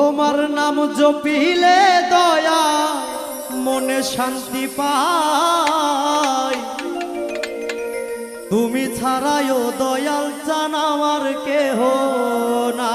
তোমার নাম জপিলে দয়া মনে শান্তি পায় তুমি ছাড়ায়ও দয়াল জানাওয়ার কেহ না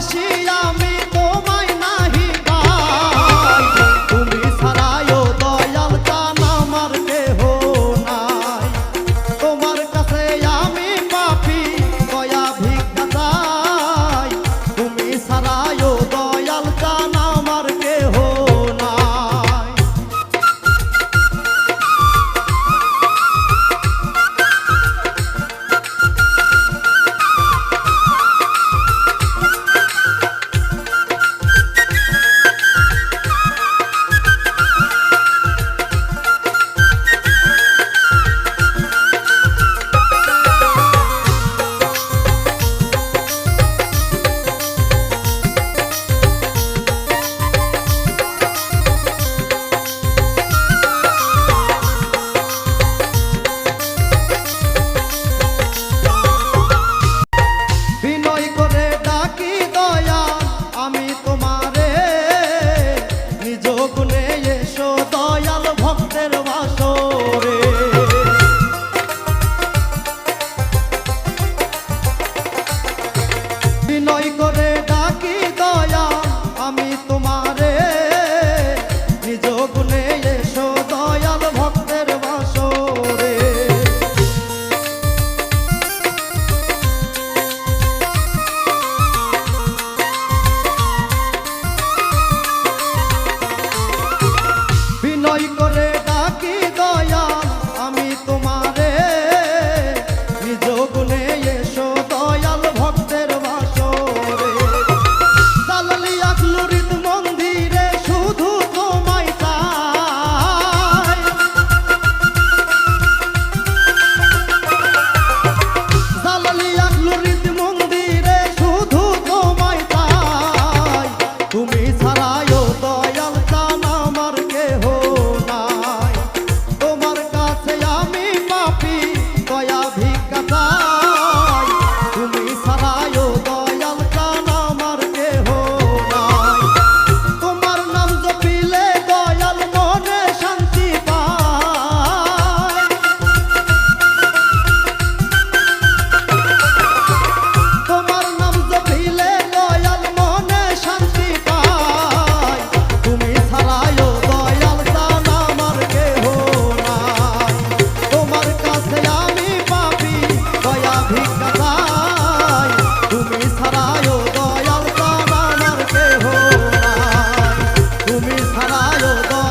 다시 卡罗巴。